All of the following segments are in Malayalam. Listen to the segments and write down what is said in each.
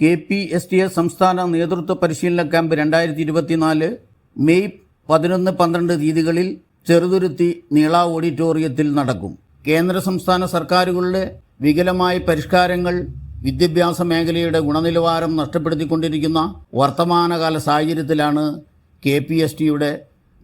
K P S T S സംസ്ഥാന നേതൃത്വ പരിശീലന ക്യാമ്പ് രണ്ടായിരത്തി ഇരുപത്തിനാല് മെയ് പതിനൊന്ന് പന്ത്രണ്ട് തീയതികളിൽ ചെറുതുരുത്തി നീള ഓഡിറ്റോറിയത്തിൽ നടക്കും. കേന്ദ്ര സംസ്ഥാന സർക്കാരുകളുടെ വികലമായ പരിഷ്കാരങ്ങൾ വിദ്യാഭ്യാസ മേഖലയുടെ ഗുണനിലവാരം നഷ്ടപ്പെടുത്തിക്കൊണ്ടിരിക്കുന്ന വർത്തമാനകാല സാഹചര്യത്തിലാണ് കെ പി എസ് ടിയുടെ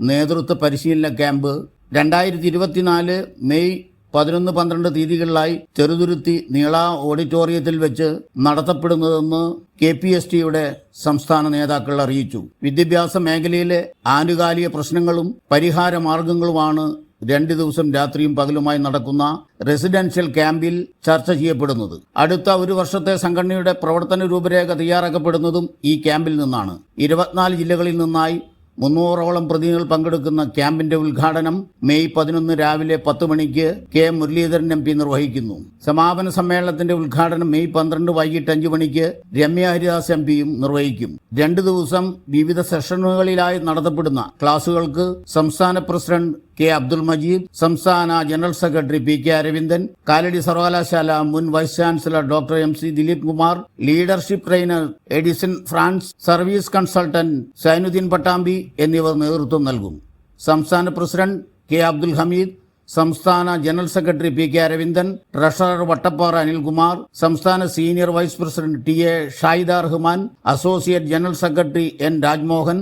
നേതൃത്വ പരിശീലന ക്യാമ്പ് രണ്ടായിരത്തി ഇരുപത്തിനാല് മെയ് പതിനൊന്ന് പന്ത്രണ്ട് തീയതികളിലായി ചെറുതുരുത്തി നീള ഓഡിറ്റോറിയത്തിൽ വെച്ച് നടത്തപ്പെടുന്നതെന്ന് കെ പി എസ് ടിയുടെ സംസ്ഥാന നേതാക്കൾ അറിയിച്ചു. വിദ്യാഭ്യാസ മേഖലയിലെ ആനുകാലിക പ്രശ്നങ്ങളും പരിഹാര മാർഗങ്ങളുമാണ് രണ്ട് ദിവസം രാത്രിയും പകലുമായി നടക്കുന്ന റെസിഡൻഷ്യൽ ക്യാമ്പിൽ ചർച്ച ചെയ്യപ്പെടുന്നത്. അടുത്ത ഒരു വർഷത്തെ സംഘടനയുടെ പ്രവർത്തന രൂപരേഖ തയ്യാറാക്കപ്പെടുന്നതും ഈ ക്യാമ്പിൽ നിന്നാണ്. ഇരുപത്തിനാല് ജില്ലകളിൽ നിന്നായി മുന്നൂറോളം പ്രതിനിധികൾ പങ്കെടുക്കുന്ന ക്യാമ്പിന്റെ ഉദ്ഘാടനം മെയ് പതിനൊന്ന് രാവിലെ പത്ത് മണിക്ക് കെ മുരളീധരൻ എം പി നിർവഹിക്കുന്നു. സമാപന സമ്മേളനത്തിന്റെ ഉദ്ഘാടനം മെയ് പന്ത്രണ്ട് വൈകിട്ട് അഞ്ചു മണിക്ക് രമ്യ ഹരിദാസ് എം പിയും നിർവഹിക്കും. രണ്ടു ദിവസം വിവിധ സെഷനുകളിലായി നടത്തപ്പെടുന്ന ക്ലാസുകൾക്ക് സംസ്ഥാന പ്രസിഡന്റ് കെ അബ്ദുൽ മജീദ് സംസ്ഥാന general secretary P K Aravindan Kalady സർവകലാശാല മുൻ vice chancellor doctor M C Dileep Kumar leadership trainer Edison Frans service consultant Sainudheen Pattambi എന്നിവർ നേതൃത്വം നൽകും. സംസ്ഥാന പ്രസിഡന്റ് കെ അബ്ദുൽ ഹമീദ് സംസ്ഥാന general secretary P K Aravindan treasurer Vattappara Anilkumar സംസ്ഥാന senior vice president T A Shahida Rahman associate general secretary N Rajmohan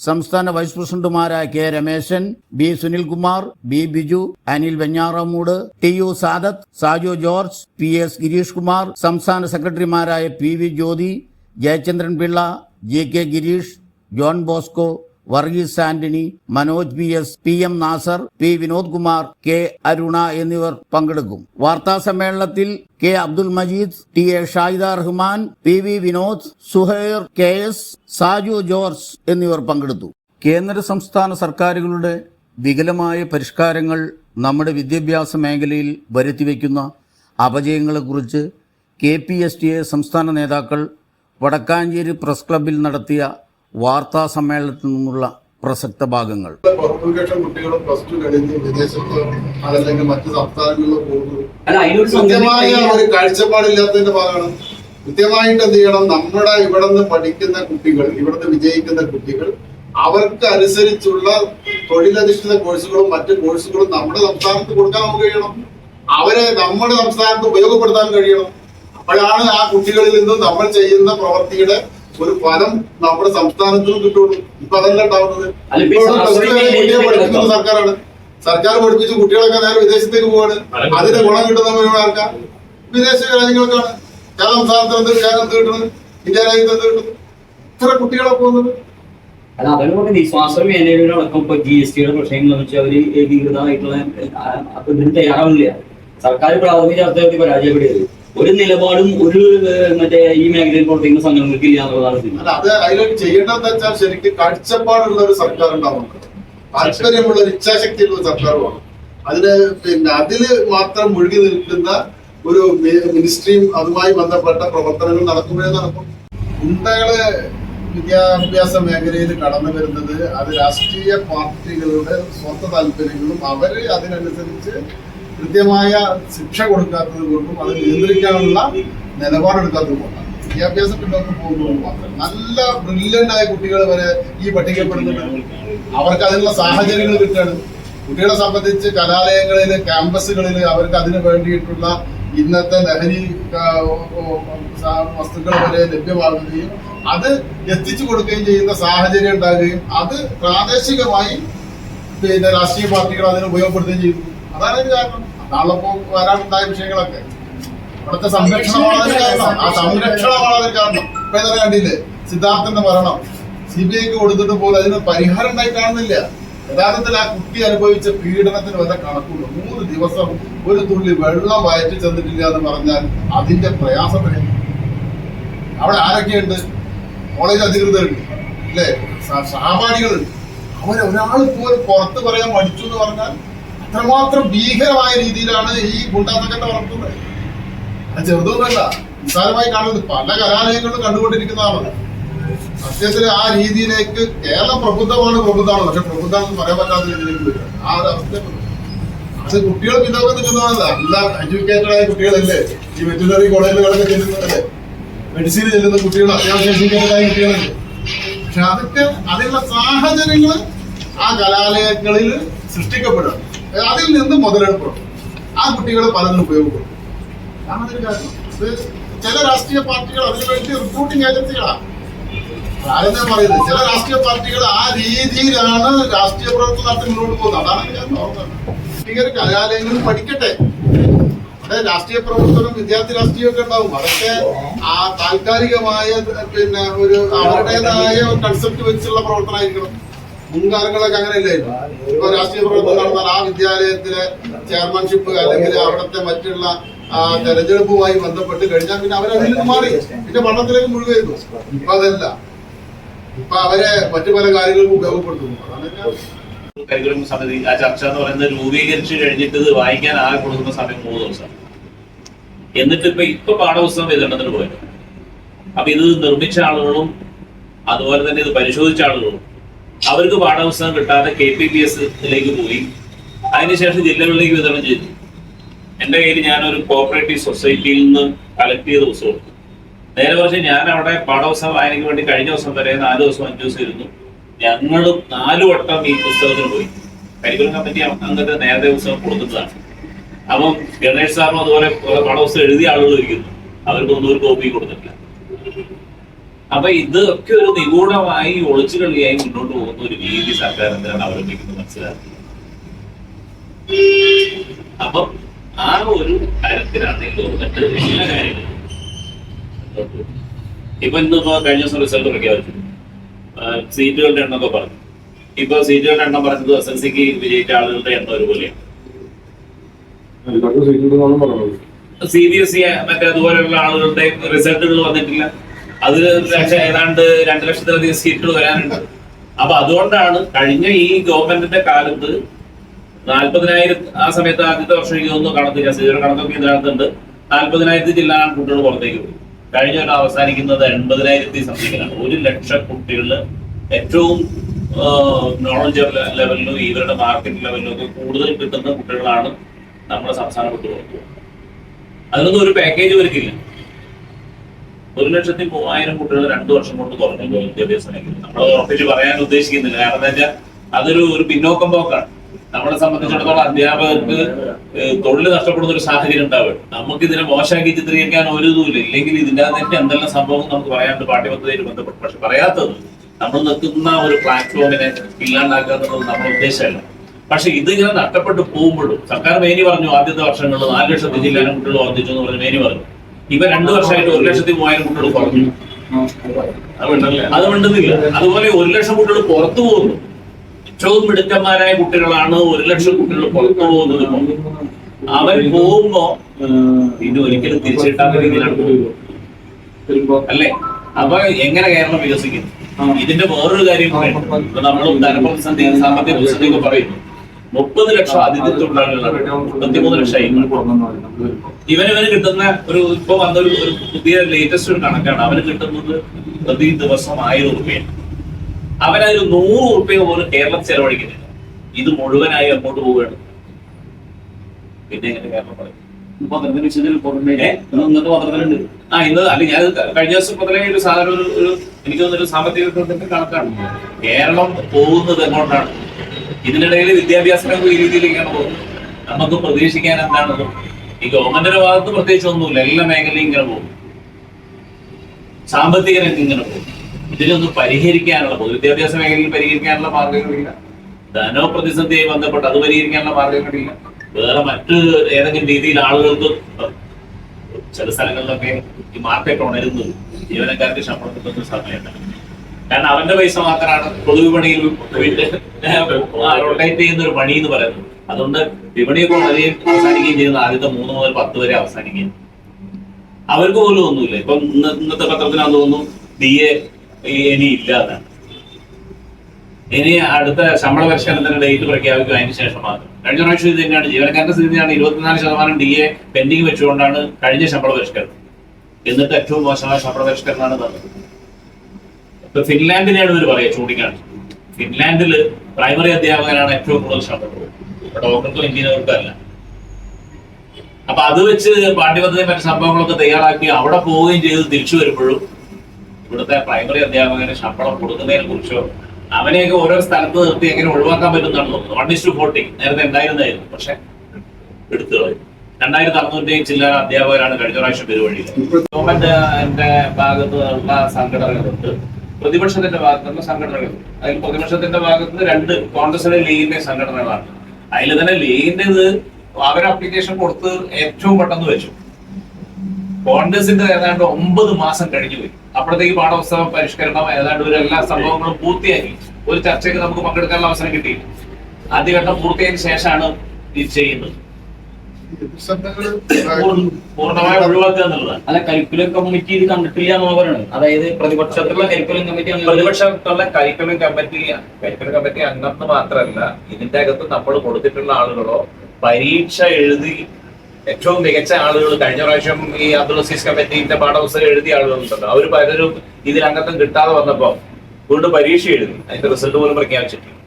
സംസ്ഥാന വൈസ് പ്രസിഡന്റുമാരായ K Rameshan B Sunilkumar B Biju Anil Venjaramoodu T U Sadath Saju George P S Gireesh Kumar സംസ്ഥാന സെക്രട്ടറിമാരായ P V Jyothi Jayachandran Pillai J K Gireesh John Bosco Varghese Antony Manoj B S P M Nasar P Vinod Kumar K Aruna എന്നിവർ പങ്കെടുക്കും. വാർത്താ സമ്മേളനത്തിൽ K Abdul Majeed T A Shahida Rahman P V Vinod Suhair K S Saju George എന്നിവർ പങ്കെടുത്തു. കേന്ദ്ര സംസ്ഥാന സർക്കാരുകളുടെ വികലമായ പരിഷ്കാരങ്ങൾ നമ്മുടെ വിദ്യാഭ്യാസ മേഖലയിൽ വരുത്തിവെക്കുന്ന അപജയങ്ങളെക്കുറിച്ച് K P S T A സംസ്ഥാന നേതാക്കൾ വടക്കാഞ്ചേരി പ്രസ് ക്ലബിൽ നടത്തിയ വാർത്താ സമ്മേളനത്തിൽ നിന്നുള്ള പ്രസക്ത ഭാഗങ്ങൾ. ബഹുഭൂരിപക്ഷം കുട്ടികളും പ്ലസ് ടു കഴിഞ്ഞ് വിദേശത്ത് അതല്ലെങ്കിൽ മറ്റു സംസ്ഥാനങ്ങളിലോ പോകുന്നു. അല്ല അതിനൊരു കൃത്യമായ സംഘടന ഒരു കാഴ്ചപ്പാടില്ലാത്തതിന്റെ ഭാഗമാണ്. കൃത്യമായിട്ട് എന്ത് ചെയ്യണം? നമ്മുടെ ഇവിടെ നിന്ന് പഠിക്കുന്ന കുട്ടികൾ ഇവിടുന്ന് വിജയിക്കുന്ന കുട്ടികൾ അവർക്ക് അനുസരിച്ചുള്ള തൊഴിലധിഷ്ഠിത കോഴ്സുകളും മറ്റു കോഴ്സുകളും നമ്മുടെ സംസ്ഥാനത്ത് കൊടുക്കാൻ നമുക്ക് കഴിയണം. അവരെ നമ്മുടെ സംസ്ഥാനത്ത് ഉപയോഗപ്പെടുത്താൻ കഴിയണം. അപ്പോഴാണ് ആ കുട്ടികളിൽ നിന്നും നമ്മൾ ചെയ്യുന്ന പ്രവൃത്തിയുടെ ഒരു ഫലം നമ്മുടെ സംസ്ഥാനത്തിനും കിട്ടുള്ളൂ. ഇപ്പൊ അതല്ല ഉണ്ടാവുന്നത്. സർക്കാരാണ്. സർക്കാർ പഠിപ്പിച്ച് കുട്ടികളൊക്കെ നേരെ വിദേശത്തേക്ക് പോവാണ്. അതിന്റെ ഗുണം കിട്ടുന്ന മുഴുവൻ ആർക്കാ വിദേശ രാജ്യങ്ങൾക്കാണ് കേരള സംസ്ഥാനത്ത് എന്ത് കേരളം എന്ത് കിട്ടുന്നത്? ഇന്ത്യ രാജ്യത്ത് എന്ത് കിട്ടുന്നത്? ഇത്ര കുട്ടികളെ പോകുന്നത്. അല്ല അവരോട് വിശ്വാസം മേഖലയിലടക്കം ഇപ്പൊ ജി എസ് ടിയുടെ പ്രശ്നങ്ങൾ വെച്ച് വെച്ചാൽ അവർ ഏകീകൃതമായിട്ടുള്ള ഇതിന് തയ്യാറാവില്ല സർക്കാർ പ്രാഥമിക അർത്ഥത്തിൽ പരാജയപ്പെടുകയത് ഒരു നിലപാടും ഒരു മറ്റേ ഈ മേഖലയിൽ പ്രവർത്തിക്കുന്ന സംഘടനകൾക്ക് ഇല്ല എന്നുള്ളതാണ് അത് അതിലൊരു ചെയ്യേണ്ടതെന്ന് വെച്ചാൽ ശരിക്കും കാഴ്ചപ്പാടുള്ള ഒരു സർക്കാർ ഉണ്ടാവും താല്പര്യമുള്ള ഒരു ഇച്ഛാശക്തിയുള്ള സർക്കാരുമാണ്. അതിന് പിന്നെ അതിൽ മാത്രം മുഴുകി നിൽക്കുന്ന ഒരു മിനിസ്ട്രിയും അതുമായി ബന്ധപ്പെട്ട പ്രവർത്തനങ്ങൾ നടക്കുമ്പോഴേ നടക്കും. ഗുണ്ടകൾ വിദ്യാഭ്യാസ മേഖലയിൽ കടന്നു വരുന്നത് അത് രാഷ്ട്രീയ പാർട്ടികളുടെ സ്വന്തം താല്പര്യങ്ങളും അവർ അതിനനുസരിച്ച് കൃത്യമായ ശിക്ഷ കൊടുക്കാത്തത് കൊണ്ടും അത് നിയന്ത്രിക്കാനുള്ള നിലപാടെടുക്കാത്തത് കൊണ്ടാണ്. വിദ്യാഭ്യാസം പിന്നോട്ട് പോകുന്നത് മാത്രം. നല്ല ബ്രില്യന്റ് ആയ കുട്ടികൾ വരെ ഈ പട്ടികപ്പെടുന്നുണ്ട് അവർക്ക് അതിനുള്ള സാഹചര്യങ്ങൾ കിട്ടുകയാണ്. കുട്ടികളെ സംബന്ധിച്ച് കലാലയങ്ങളിൽ ക്യാമ്പസുകളിൽ അവർക്ക് അതിന് വേണ്ടിയിട്ടുള്ള ഇന്നത്തെ ലഹരി വസ്തുക്കൾ വരെ ലഭ്യമാകുകയും അത് എത്തിച്ചു കൊടുക്കുകയും ചെയ്യുന്ന സാഹചര്യം ഉണ്ടാകുകയും അത് പ്രാദേശികമായി പിന്നെ രാഷ്ട്രീയ പാർട്ടികൾ അതിനെ ഉപയോഗപ്പെടുത്തുകയും ചെയ്യുന്നു. അതാണ് കാരണം. അതാണല്ലോ വരാനുണ്ടായ വിഷയങ്ങളൊക്കെ. അവിടുത്തെ സംരക്ഷണമാണ് അതിന് കാരണം. ആ സംരക്ഷണമാണ് അതിന് കാരണം. ഇപ്പൊ കണ്ടില്ലേ? സിദ്ധാർത്ഥന്റെ മരണം. സി ബി ഐക്ക് കൊടുത്തിട്ട് പോലും അതിന് പരിഹാരം ഉണ്ടായി കാണുന്നില്ല. യഥാർത്ഥത്തിൽ ആ കുട്ടി അനുഭവിച്ച പീഡനത്തിന് വരെ കണക്കുള്ളൂ മൂന്ന് ദിവസം ഒരു തുള്ളി വെള്ളം വയറ്റി ചെന്നിട്ടില്ല എന്ന് പറഞ്ഞാൽ അതിന്റെ പ്രയാസത്തിന് അവിടെ ആരൊക്കെയുണ്ട്? കോളേജ് അധികൃതരുണ്ട്. അല്ലേ? സഹപാഠികളുണ്ട് അവരൊരാൾ ഒരാൾ പോലും പുറത്ത് പറയാൻ മടിച്ചു എന്ന് പറഞ്ഞാൽ അത്രമാത്രം ഭീകരമായ രീതിയിലാണ് ഈ ഗുണ്ടാസംഘത്തെ വളർത്തുന്നത്? അത് ചെറുതൊന്നുമല്ല. നിസ്സാരമായി കാണുന്നത് പല കലാലയങ്ങളിലും കണ്ടുകൊണ്ടിരിക്കുന്നതാണ് സത്യത്തിൽ ആ രീതിയിലേക്ക് കേരളം പ്രബുദ്ധമാണ് പ്രബുദ്ധമാണ്. പക്ഷെ പ്രബുദ്ധം എന്ന് പറയാൻ പറ്റാത്ത രീതിയിലേക്ക് വരിക ആ ഒരു അവസ്ഥ അത് കുട്ടികൾ പിന്നോക്കം നിൽക്കുന്നതാണ് നല്ല എഡ്യൂക്കേറ്റഡ് ആയ കുട്ടികളല്ലേ? ഈ വെറ്റിനറി കോളേജുകളൊക്കെ ചെല്ലുന്നതല്ലേ മെഡിസിൻ ചെല്ലുന്ന കുട്ടികൾ അത്യാവശ്യം എഡ്യൂക്കേറ്റഡായ കുട്ടികളല്ലേ? പക്ഷെ അതൊക്കെ അതിനുള്ള സാഹചര്യങ്ങൾ ആ കലാലയങ്ങളിൽ സൃഷ്ടിക്കപ്പെടുകയാണ് അതിൽ നിന്ന് മുതലെടുപ്പുണ്ട്. ആ കുട്ടികൾ പലതിനും ഉപയോഗപ്പെടും കാരണം ചില രാഷ്ട്രീയ പാർട്ടികൾ അതിനുവേണ്ടി റിക്രൂട്ടിംഗ് ഏജൻസികളാണ് അതെന്നാ പറയുന്നത്. ചില രാഷ്ട്രീയ പാർട്ടികൾ ആ രീതിയിലാണ് രാഷ്ട്രീയ പ്രവർത്തനം നടത്തി മുന്നോട്ട് പോകുന്നത്. അതാണ് ഞാൻ ഓർമ്മ കലാലയങ്ങളിൽ പഠിക്കട്ടെ. അവിടെ രാഷ്ട്രീയ പ്രവർത്തനം വിദ്യാർത്ഥി രാഷ്ട്രീയമൊക്കെ ഉണ്ടാവും. അതൊക്കെ ആ താൽക്കാലികമായ പിന്നെ ഒരു അവരുടേതായ കൺസെപ്റ്റ് വെച്ചുള്ള പ്രവർത്തനമായിരിക്കണം. മുൻകാലങ്ങളൊക്കെ അങ്ങനെയല്ലായിരുന്നു. ഇപ്പൊ രാഷ്ട്രീയ പ്രവർത്തനം നടന്നാൽ ആ വിദ്യാലയത്തിലെ ചെയർമാൻഷിപ്പ് അല്ലെങ്കിൽ അവിടുത്തെ മറ്റുള്ള തെരഞ്ഞെടുപ്പുമായി ബന്ധപ്പെട്ട് കഴിഞ്ഞാൽ പിന്നെ അവരതിൽ നിന്ന് മാറി. പിന്നെ പഠനത്തിലേക്ക് മുഴുകുന്നു ഇപ്പൊ അതല്ല. ഇപ്പൊ അവരെ മറ്റു പല കാര്യങ്ങൾക്കും ഉപയോഗപ്പെടുത്തുന്നു. കരിക്കുലം സമിതി ആ ചർച്ച എന്ന് പറയുന്നത് രൂപീകരിച്ചു കഴിഞ്ഞിട്ട് വായിക്കാൻ ആകെ കൊടുക്കുന്ന സമയം മൂന്ന് ദിവസം. എന്നിട്ട് ഇപ്പൊ ഇപ്പൊ പാഠപുസ്തകം വിതരണത്തിന് പോയത്. അപ്പൊ ഇത് നിർമ്മിച്ച ആളുകളും അതുപോലെ തന്നെ ഇത് പരിശോധിച്ച ആളുകളും അവർക്ക് പാഠപുസ്തകം കിട്ടാതെ കെ പി പി എസിലേക്ക് പോയി. അതിനുശേഷം ജില്ലകളിലേക്ക് വിതരണം ചെയ്തു. എന്റെ കയ്യിൽ ഞാനൊരു കോപ്പറേറ്റീവ് സൊസൈറ്റിയിൽ നിന്ന് കളക്ട് ചെയ്ത പുസ്തകം കൊടുത്തു. നേരെ പക്ഷേ ഞാൻ അവിടെ പാഠപുസ്തകം വായനയ്ക്ക് വേണ്ടി കഴിഞ്ഞ ദിവസം വരെ നാല് ദിവസം അഞ്ചു ദിവസം ഇരുന്നു. ഞങ്ങളും നാലു വട്ടം ഈ പുസ്തകത്തിന് പോയി. കരിക്കുലം കമ്മിറ്റി അംഗത്തെ നേരത്തെ പുസ്തകം കൊടുക്കുന്നതാണ്. അപ്പം ഗണേഷ് സാറിനും അതുപോലെ പാഠപുസ്തകം എഴുതിയ ആളുകൾ ഇരിക്കുന്നു. അവർക്കൊന്നും ഒരു കോപ്പി കൊടുത്തിട്ടില്ല. അപ്പൊ ഇതൊക്കെ ഒരു നിഗൂഢമായി ഒളിച്ചു കളിയായി മുന്നോട്ട് പോകുന്ന ഒരു രീതി സർക്കാർ എന്തിനാണ് അവലംബിക്കുന്നത് മനസ്സിലാക്കുന്നത് അപ്പൊ ആ ഒരു കാര്യത്തിലാണ് ഈ ഗവൺമെന്റ് എല്ലാ കാര്യങ്ങളും. ഇപ്പൊ ഇന്നിപ്പോ കഴിഞ്ഞ ദിവസം റിസൾട്ട് പ്രഖ്യാപിച്ചു. സീറ്റുകളുടെ എണ്ണമൊക്കെ പറഞ്ഞു. ഇപ്പൊ സീറ്റുകളുടെ എണ്ണം പറഞ്ഞത് എസ് എൽ സിക്ക് വിജയിച്ച ആളുകളുടെ എണ്ണം ഒരുപോലെയാണ്. സി ബി എസ് ഇ മറ്റേ അതുപോലെയുള്ള ആളുകളുടെ റിസൾട്ടുകൾ വന്നിട്ടില്ല. അതിൽ ഏതാണ്ട് രണ്ട് ലക്ഷത്തിലധികം സീറ്റുകൾ വരാനുണ്ട്. അപ്പൊ അതുകൊണ്ടാണ് കഴിഞ്ഞ ഈ ഗവൺമെന്റിന്റെ കാലത്ത് നാല്പതിനായിരം ആ സമയത്ത് ആദ്യത്തെ വർഷം എനിക്ക് തോന്നുന്നു കണക്കില്ല സീറോ കണക്കൊക്കെ ഇതിനകത്തുണ്ട്. നാല്പതിനായിരത്തി ജില്ലകളാണ് കുട്ടികൾ പുറത്തേക്ക് പോയി. കഴിഞ്ഞ ഒരു അവസാനിക്കുന്നത് എൺപതിനായിരത്തി സംതിങ്ങിലാണ് ഒരു ലക്ഷം കുട്ടികളിൽ ഏറ്റവും നോളജ് ലെവലിലും ഇവരുടെ മാർക്കറ്റ് ലെവലിലും ഒക്കെ കൂടുതൽ കിട്ടുന്ന കുട്ടികളാണ് നമ്മുടെ സംസ്ഥാന കുട്ടികൾ അതിനൊന്നും ഒരു പാക്കേജ് ഒരുക്കില്ല ഒരു ലക്ഷത്തി മൂവായിരം കുട്ടികൾ രണ്ടു വർഷം കൊണ്ട് കുറഞ്ഞു വിദ്യാഭ്യാസ മേഖല നമ്മൾ ഉറപ്പിച്ച് പറയാൻ ഉദ്ദേശിക്കുന്നില്ല. കാരണം എന്താ വെച്ചാൽ അതൊരു ഒരു പിന്നോക്കം പോക്കാണ്. നമ്മളെ സംബന്ധിച്ചിടത്തോളം അധ്യാപകർക്ക് തൊഴിൽ നഷ്ടപ്പെടുന്ന ഒരു സാഹചര്യം ഉണ്ടാവും നമുക്ക് ഇതിനെ മോശമാക്കി ചിത്രീകരിക്കാൻ ഒരു ഇതുമില്ല. ഇല്ലെങ്കിൽ ഇതിന്റെ അകത്ത് എന്തെല്ലാം സംഭവം നമുക്ക് പറയാണ്ട് പാഠ്യപദ്ധതിയിൽ ബന്ധപ്പെട്ട്. പക്ഷെ പറയാത്തത് നമ്മൾ നിൽക്കുന്ന ഒരു പ്ലാറ്റ്ഫോമിനെ ഇല്ലാണ്ടാക്കുക എന്നുള്ളത് നമ്മുടെ ഉദ്ദേശമല്ല. പക്ഷെ ഇത് ഇങ്ങനെ നഷ്ടപ്പെട്ടു പോകുമ്പോഴും സർക്കാർ മേനി പറഞ്ഞു ആദ്യത്തെ വർഷങ്ങളിൽ നാല് ലക്ഷത്തി ജില്ലാനും കുട്ടികൾ വർദ്ധിച്ചു എന്ന് പറഞ്ഞ് മേനി പറഞ്ഞു. ഇവ രണ്ടു വർഷമായിട്ട് ഒരു ലക്ഷത്തി മൂവായിരം കുട്ടികൾ കുറഞ്ഞു. അത് വേണ്ടുന്നില്ല അതുപോലെ ഒരു ലക്ഷം കുട്ടികൾ പുറത്തു പോകുന്നു. ഏറ്റവും മിടുക്കന്മാരായ കുട്ടികളാണ് ഒരു ലക്ഷം കുട്ടികൾ പുറത്തു പോകുന്നത്. അവർ പോകുമ്പോ ഇത് ഒരിക്കലും തിരിച്ചിട്ടാത്ത രീതിയിലാണ് അല്ലേ? അപ്പൊ എങ്ങനെ കേരളം വികസിക്കും ഇതിന്റെ വേറൊരു കാര്യം നമ്മൾ ധനപ്രതിസന്ധി സാമ്പത്തിക പ്രതിസന്ധി ഒക്കെ പറയുന്നു. മുപ്പത് ലക്ഷം അതിഥി തൊഴിലാളികളാണ് മുപ്പത്തിമൂന്ന് ലക്ഷം ഇവന് ഇവന് കിട്ടുന്ന ഒരു ഇപ്പൊ വന്ന ഒരു പുതിയ ലേറ്റസ്റ്റ് ഒരു കണക്കാണ്. അവന് കിട്ടുന്നത് പ്രതി ദിവസം ആയിരം റുപ്യാണ് അവനൊരു നൂറ് റുപ്യ പോലും കേരളം ചെലവഴിക്കുന്നില്ല. ഇത് മുഴുവനായി അങ്ങോട്ട് പോവുകയാണ്. പിന്നെ എങ്ങനെ കേരളം പറയും? ആ ഇന്ന് അല്ല ഞാൻ കഴിഞ്ഞ ദിവസം മുതലേ ഒരു സാധാരണ ഒരു എനിക്ക് തോന്നുന്നൊരു ഒരു സാമ്പത്തിക കണക്കാണ്. കേരളം പോകുന്നത് എങ്ങോട്ടാണ്? ഇതിനിടയിൽ വിദ്യാഭ്യാസ രംഗം ഈ രീതിയിലേക്കാണ് പോകുന്നത്. നമുക്ക് പ്രതീക്ഷിക്കാൻ എന്താണത് ഈ ഗവൺമെന്റിന്റെ ഭാഗത്ത് പ്രത്യേകിച്ച് ഒന്നുമില്ല. എല്ലാ മേഖലയും ഇങ്ങനെ പോകും. സാമ്പത്തിക രംഗം ഇങ്ങനെ പോകും. ഇതിനൊന്നും പരിഹരിക്കാനുള്ള പൊതുവിദ്യാഭ്യാസ മേഖലയിൽ പരിഹരിക്കാനുള്ള മാർഗങ്ങളില്ല. ധനോ പ്രതിസന്ധിയായി ബന്ധപ്പെട്ട് അത് പരിഹരിക്കാനുള്ള മാർഗങ്ങളില്ല. വേറെ മറ്റ് ഏതെങ്കിലും രീതിയിൽ ആളുകൾക്ക് ചില സ്ഥലങ്ങളിലൊക്കെ ഈ മാർക്കറ്റ് ഉണരുന്നത് ജീവനക്കാർക്ക് ശമ്പളം കിട്ടുന്ന സമയത്ത്. കാരണം അവന്റെ പൈസ മാത്രമാണ് പൊതുവിപണിയിൽ റൊട്ടേറ്റ് ചെയ്യുന്ന ഒരു പണി എന്ന് പറയുന്നത്. അതുകൊണ്ട് വിപണിയൊക്കെ വളരെ അവസാനിക്കുകയും ചെയ്യുന്ന ആദ്യത്തെ മൂന്ന് മുതൽ പത്ത് വരെ അവസാനിക്കുകയും. അവർക്ക് പോലും ഒന്നുമില്ല. ഇപ്പം ഇന്ന് ഇന്നത്തെ പത്രത്തിനാന്ന് തോന്നുന്നു ഡി എ ഇനി ഇല്ലാതാണ് ഇനി അടുത്ത ശമ്പള പരിഷ്കരണത്തിന്റെ ഡേറ്റ് പ്രഖ്യാപിക്കും. അതിന് ശേഷം മാത്രം. കഴിഞ്ഞ പ്രാവശ്യം ഇത് തന്നെയാണ്. ജീവനക്കാരുടെ സ്ഥിതിയാണ്. ഇരുപത്തിനാല് ശതമാനം ഡി എ പെൻഡിങ് വെച്ചുകൊണ്ടാണ് കഴിഞ്ഞ ശമ്പള പരിഷ്കരണം. എന്നിട്ട് ഏറ്റവും മോശമായ ശമ്പള പരിഷ്കരണമാണ് തന്നത് ഇപ്പൊ ഫിൻലാൻഡിനെയാണ് ഇവർ പറയുക ചൂണ്ടിക്കാണിച്ചത്. ഫിൻലാൻഡിൽ പ്രൈമറി അധ്യാപകനാണ് ഏറ്റവും കൂടുതൽ ശമ്പളം ഡോക്ടർക്കും എഞ്ചിനീയർക്കും അല്ല അപ്പൊ അത് വെച്ച് പാഠ്യപദ്ധതി മറ്റു സംഭവങ്ങളൊക്കെ തയ്യാറാക്കി അവിടെ പോവുകയും ചെയ്ത് തിരിച്ചു വരുമ്പോഴും ഇവിടുത്തെ പ്രൈമറി അധ്യാപകന് ശമ്പളം കൊടുക്കുന്നതിനെ കുറിച്ചോ അവനെയൊക്കെ ഓരോ സ്ഥലത്ത് നിർത്തി എങ്ങനെ ഒഴിവാക്കാൻ പറ്റുന്നുണ്ടോ തോന്നുന്നത് വൺ ഇസ് ടു ഫോർട്ടി നേരത്തെ ഉണ്ടായിരുന്നായിരുന്നു പക്ഷെ എടുത്തു രണ്ടായിരത്തി അറുന്നൂറ്റി ചില്ലറ അധ്യാപകരാണ് കഴിഞ്ഞ പ്രാവശ്യം പെരുവഴിയിൽ. ഗവൺമെന്റിന്റെ ഭാഗത്തുള്ള സംഘടനകളുണ്ട്. പ്രതിപക്ഷത്തിന്റെ ഭാഗത്തുള്ള സംഘടനകൾ അതിൽ പ്രതിപക്ഷത്തിന്റെ ഭാഗത്ത് രണ്ട് കോൺഗ്രസിന്റെ ലീഗിന്റെ സംഘടനകളാണ്. അതിൽ തന്നെ ലീഗിന്റേത് അവർ അപ്ലിക്കേഷൻ കൊടുത്ത് ഏറ്റവും പെട്ടെന്ന് വെച്ചു. കോൺഗ്രസിന്റെ ഏതാണ്ട് ഒമ്പത് മാസം കഴിഞ്ഞു പോയി. അപ്പോഴത്തേക്ക് പാഠപുസ്തക പരിഷ്കരണം ഏതാണ്ട് ഒരു എല്ലാ സംഭവങ്ങളും പൂർത്തിയാക്കി. ഒരു ചർച്ചയ്ക്ക് നമുക്ക് പങ്കെടുക്കാനുള്ള അവസരം കിട്ടി. ആദ്യഘട്ടം പൂർത്തിയായതിനു ശേഷമാണ് ഇത് ചെയ്യുന്നത്. അല്ല കരിക്കുലം കമ്മിറ്റി ഇത് കണ്ടിട്ടില്ല എന്ന് പറയുന്നത് അതായത് പ്രതിപക്ഷത്തിലുള്ള കരിക്കുലം കമ്മിറ്റി പ്രതിപക്ഷത്തിലുള്ള പ്രതിപക്ഷത്തുള്ള കരിക്കുലം കമ്മിറ്റി കരിക്കുലം കമ്മിറ്റി അംഗത്ത് മാത്രമല്ല ഇതിന്റെ അകത്ത് നമ്മൾ കൊടുത്തിട്ടുള്ള ആളുകളോ പരീക്ഷ എഴുതി ഏറ്റവും മികച്ച ആളുകൾ കഴിഞ്ഞ പ്രാവശ്യം ഈ അബ്ദുൾ അസീസ് കമ്മിറ്റിന്റെ പാഠപുസ്തകം എഴുതിയ ആളുകളുണ്ടല്ലോ. അവർ പലരും ഇതിൽ അംഗത്വം കിട്ടാതെ വന്നപ്പോ വീണ്ടും പരീക്ഷ എഴുതി. അതിന്റെ റിസൾട്ട് പോലും പ്രഖ്യാപിച്ചിട്ടില്ല.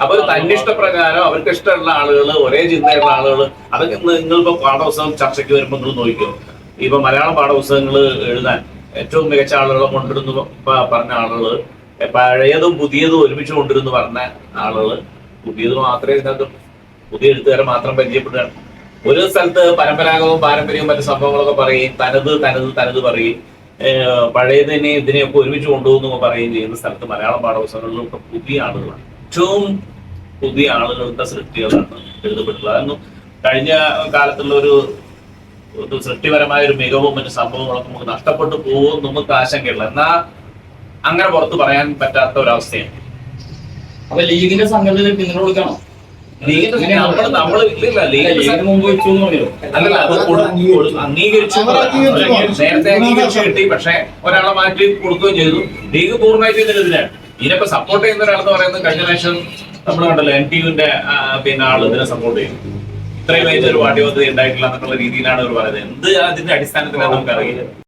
അപ്പൊ തന്നിഷ്ടപ്രകാരം അവർക്ക് ഇഷ്ടമുള്ള ആളുകൾ ഒരേ ചിന്തയുള്ള ആളുകൾ അതൊക്കെ നിങ്ങളിപ്പോ പാഠപുസ്തകം ചർച്ചയ്ക്ക് വരുമ്പോൾ നിങ്ങൾ നോക്കിയോ ഇപ്പൊ മലയാളം പാഠപുസ്തകങ്ങൾ എഴുതാൻ ഏറ്റവും മികച്ച ആളുകളെ കൊണ്ടിരുന്നു പ- പറഞ്ഞ ആളുകൾ പഴയതും പുതിയതും ഒരുമിച്ച് കൊണ്ടിരുന്നു പറഞ്ഞ ആളുകൾ പുതിയത് മാത്രമേ ഇതിനകത്ത് പുതിയ എഴുത്തുകാരെ മാത്രം പരിചയപ്പെടുകയാണ്. ഒരു സ്ഥലത്ത് പരമ്പരാഗതവും പാരമ്പര്യവും മറ്റു സംഭവങ്ങളൊക്കെ പറയും തനത് തനത് തനത് പറയും പഴയതിനെ ഇതിനെയൊക്കെ ഒരുമിച്ച് കൊണ്ടുപോകുന്നു പറയുകയും ചെയ്യുന്ന സ്ഥലത്ത് മലയാളം പാഠപുസ്തകങ്ങളിലൊക്കെ പുതിയ ആളുകളാണ്. ഏറ്റവും പുതിയ ആളുകളുടെ സൃഷ്ടികളാണ് എഴുതപ്പെട്ടുള്ളത് അതൊന്നും കഴിഞ്ഞ കാലത്തുള്ള ഒരു ഒരു സൃഷ്ടിപരമായ ഒരു മികവും മറ്റു സംഭവങ്ങളൊക്കെ നമുക്ക് നഷ്ടപ്പെട്ടു പോകും നമുക്ക് ആശങ്കയുള്ള. എന്നാ അങ്ങനെ പുറത്ത് പറയാൻ പറ്റാത്ത ഒരവസ്ഥയാണ്. അപ്പൊ ലീഗിന്റെ സംഘടന പിന്തുണ കൊടുക്കണം. നേരത്തെ അംഗീകരിച്ചു. കിട്ടി. പക്ഷെ ഒരാളെ മാറ്റി കൊടുക്കുകയും ചെയ്തു. ലീഗ് പൂർണമായിട്ട് ഇതിനെതിരാണ്. ഇതിനൊക്കെ സപ്പോർട്ട് ചെയ്യുന്ന ഒരാളെന്ന് പറയുന്നത് കഴിഞ്ഞ പ്രാവശ്യം നമ്മൾ കണ്ടല്ലോ എൻ ടി യുവിന്റെ പിന്നെ ആൾ ഇതിനെ സപ്പോർട്ട് ചെയ്യും ഇത്രയും വലിയൊരു പാഠ്യപദ്ധതി ഉണ്ടായിട്ടില്ല എന്നുള്ള രീതിയിലാണ് അവർ പറയുന്നത്. എന്ത് അതിന്റെ അടിസ്ഥാനത്തിലാണ് നമുക്കറിയില്ല.